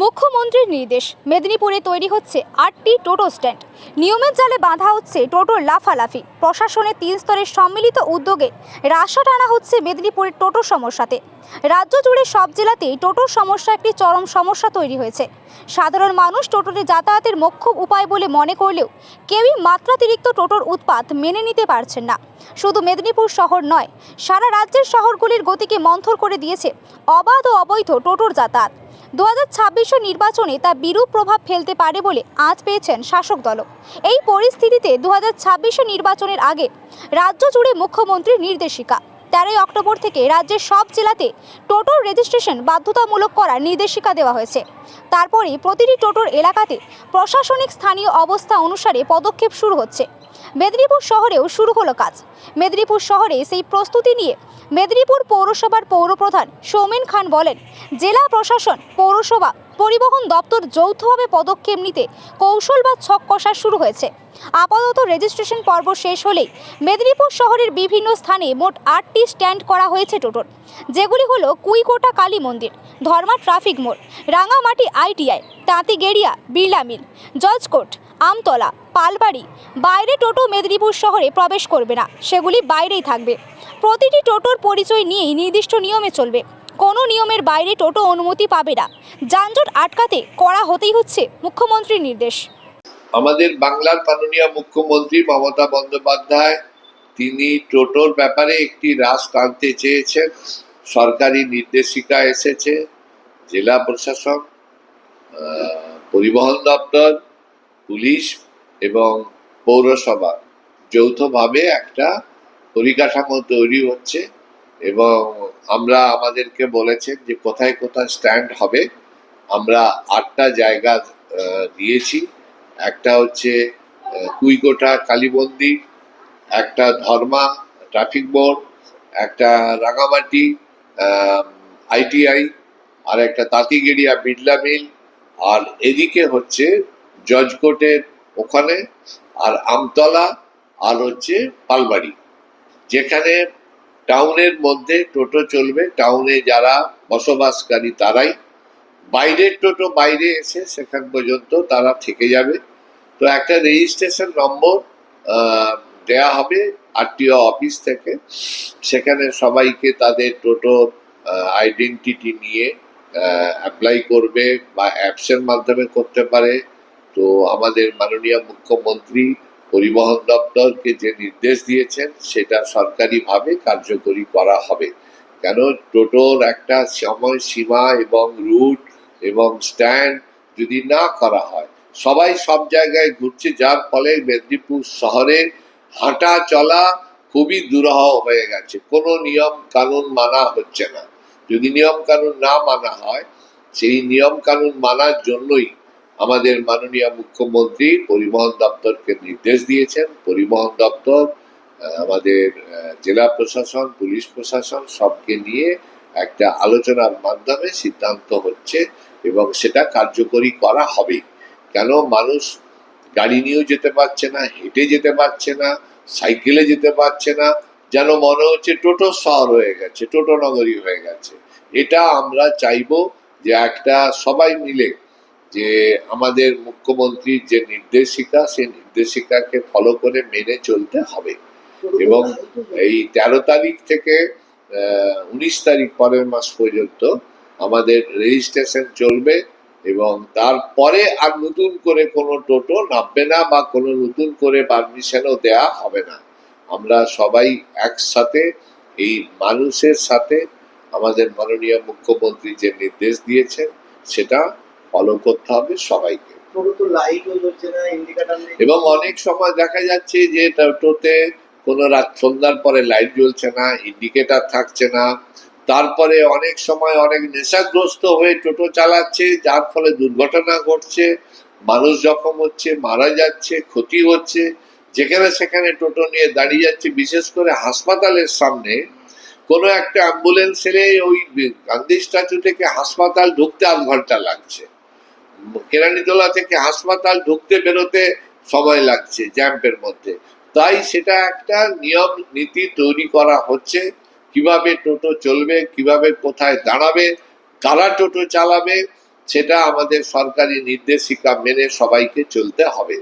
মুখ্যমন্ত্রীর নির্দেশ। মেদিনীপুরে তৈরি হচ্ছে আটটি টোটো স্ট্যান্ড। নিয়মের জালে বাঁধা হচ্ছে টোটোর লাফালাফি। প্রশাসনের তিন স্তরের সম্মিলিত উদ্যোগে রাশা টানা হচ্ছে মেদিনীপুরের টোটো সমস্যাতে। রাজ্য জুড়ে সব জেলাতেই টোটোর সমস্যা একটি চরম সমস্যা তৈরি হয়েছে। সাধারণ মানুষ টোটোতে যাতায়াতের মোক্ষম উপায় বলে মনে করলেও কেউই মাত্রাতিরিক্ত টোটোর উৎপাত মেনে নিতে পারছেন না। শুধু মেদিনীপুর শহর নয়, সারা রাজ্যের শহরগুলির গতিকে মন্থর করে দিয়েছে অবাধ ও অবৈধ টোটোর যাতায়াত। দু হাজার নির্বাচনে তা বিরূপ প্রভাব ফেলতে পারে বলে আজ পেয়েছেন শাসক দল এই পরিস্থিতিতে দু হাজার নির্বাচনের আগে রাজ্য জুড়ে মুখ্যমন্ত্রীর নির্দেশিকা। তেরোই অক্টোবর থেকে রাজ্যের সব জেলাতে টোটোর রেজিস্ট্রেশন বাধ্যতামূলক করার নির্দেশিকা দেওয়া হয়েছে। তারপরেই প্রতিটি টোটোর এলাকাতে প্রশাসনিক স্থানীয় অবস্থা অনুসারে পদক্ষেপ শুরু হচ্ছে। মেদিনীপুর শহরেও শুরু হলো কাজ। মেদিনীপুর শহরে সেই প্রস্তুতি নিয়ে মেদিনীপুর পৌরসভার পৌরপ্রধান সৌমেন খান বলেন, জেলা প্রশাসন, পৌরসভা, পরিবহন দপ্তর যৌথভাবে পদক্ষেপ নিতে কৌশল বা ছক কষা শুরু হয়েছে। আপাতত রেজিস্ট্রেশন পর্ব শেষ হলেই মেদিনীপুর শহরের বিভিন্ন স্থানে মোট আটটি স্ট্যান্ড করা হয়েছে টোটোর। যেগুলি হলো কুইকোটা কালী মন্দির, ধর্মা ট্রাফিক মোড়, Rangamati ITI, তাঁতিগেড়িয়া, Birla mill, judge court Amtala, Palbari, বাইরে টোটো মেদিনীপুর শহরে প্রবেশ করবে না, সেগুলি বাইরেই থাকবে। প্রতিটি টোটোর পরিচয় নিয়েই নির্দিষ্ট নিয়মে চলবে। কোনো নিয়মের বাইরে টোটো অনুমতি পাবে না। যানজট আটকাতে করা হতেই হচ্ছে মুখ্যমন্ত্রীর নির্দেশ। আমাদের বাংলার মাননীয় মুখ্যমন্ত্রী মমতা বন্দ্যোপাধ্যায়, তিনি টোটোর ব্যাপারে একটি হ্রাস টানতে চেয়েছেন। সরকারি নির্দেশিকা এসেছে, জেলা প্রশাসন পরিবহন দপ্তর পুলিশ এবং পৌরসভা যৌথভাবে একটা পরিকাঠামো তৈরি হচ্ছে এবং আমরা আমাদেরকে বলেছেন যে কোথায় কোথায় স্ট্যান্ড হবে। আমরা আটটা জায়গা দিয়েছি। একটা হচ্ছে কুইকোটা কালী মন্দির একটা ধর্মা ট্রাফিক বোর্ড, একটা রাঙামাটি আইটিআই, আর একটা তাঁতিগেড়িয়া বিড়লা মিল। আর এদিকে হচ্ছে জজকোটের ওখানে আর আমতলা আর হচ্ছে পালবাড়ি যেখানে টাউনের মধ্যে টোটো চলবে। টাউনে যারা বসবাসকারী তারাই বাইরের টোটো বাইরে এসে সেখান পর্যন্ত তারা থেকে যাবে। তো একটা রেজিস্ট্রেশন নম্বর দেয়া হবে আরটিও অফিস থেকে। সেখানে সবাইকে তাদের টোটো আইডেন্টিটি নিয়ে অ্যাপ্লাই করবে বা অ্যাপসের মাধ্যমে করতে পারে। তো আমাদের মাননীয় মুখ্যমন্ত্রী, পরিবহন দপ্তরকে যে নির্দেশ দিয়েছেন, সেটা সরকারিভাবে কার্যকরী করা হবে। কেন? টোটোর একটা সময় সীমা এবং রুট এবং স্ট্যান্ড যদি না করা হয়, সবাই সব জায়গায় ঘুরছে, যার ফলে মেদিনীপুর শহরে হাঁটা চলা খুবই দুরহ হয়ে গেছে। কোনো নিয়ম কানুন মানা হচ্ছে না। যদি নিয়ম কানুন না মানা হয়, সেই নিয়ম কানুন মানার জন্যই আমাদের মাননীয় মুখ্যমন্ত্রী পরিবহন দপ্তরকে নির্দেশ দিয়েছেন। পরিবহন দপ্তর আমাদের জেলা প্রশাসন, পুলিশ প্রশাসন সবকে নিয়ে একটা আলোচনার মাধ্যমে সিদ্ধান্ত হচ্ছে এবং সেটা কার্যকরী করা হবে। কেন? মানুষ গাড়ি নিয়েও যেতে পারছে না, হেঁটে যেতে পারছে না, সাইকেলে যেতে পারছে না, যেন মনে হচ্ছে টোটো শহর হয়ে গেছে, টোটো নগরী হয়ে গেছে। এটা আমরা চাইব যে একটা সবাই মিলে যে আমাদের মুখ্যমন্ত্রীর যে নির্দেশিকা, সেই নির্দেশিকাকে ফলো করে মেনে চলতে হবে। এবং এই তেরো তারিখ থেকে উনিশ তারিখ পরের মাস পর্যন্ত আমাদের রেজিস্ট্রেশন চলবে এবং তারপরে আর নতুন করে কোনো টোটো নামবে না বা কোনো নতুন করে পারমিশনও দেয়া হবে না। আমরা সবাই একসাথে, এই মানুষের সাথে আমাদের মাননীয় মুখ্যমন্ত্রী যে নির্দেশ দিয়েছেন, সেটা ফলো করতে হবে সবাইকে। এবং অনেক সময় দেখা যাচ্ছে যে টোটোতে কোনো রাত সন্ধ্যার পরে লাইট জ্বলছে না ইন্ডিকেটর থাকছে না। তারপরে অনেক সময় অনেক নেশাগ্রস্ত হয়ে টোটো চালাচ্ছে যার ফলে দুর্ঘটনা ঘটছে। মানুষ জখম হচ্ছে মারা যাচ্ছে ক্ষতি হচ্ছে। যেখানে সেখানে টোটো নিয়ে দাঁড়িয়ে যাচ্ছে বিশেষ করে হাসপাতালের সামনে। কোনো একটা অ্যাম্বুলেন্স এলে ওই গান্ধী স্ট্যাচু থেকে হাসপাতাল ঢুকতে আধ ঘণ্টা লাগছে। কেরানীতলা থেকে হাসপাতাল ঢুকতে বেরোতে সময় লাগছে জ্যাম্পের মধ্যে। তাই সেটা একটা নিয়ম নীতি তৈরি করা হচ্ছে। কীভাবে টোটো চলবে, কীভাবে কোথায় দাঁড়াবে, কারা টোটো চালাবে, সেটা আমাদের সরকারি নির্দেশিকা মেনে সবাইকে চলতে হবে।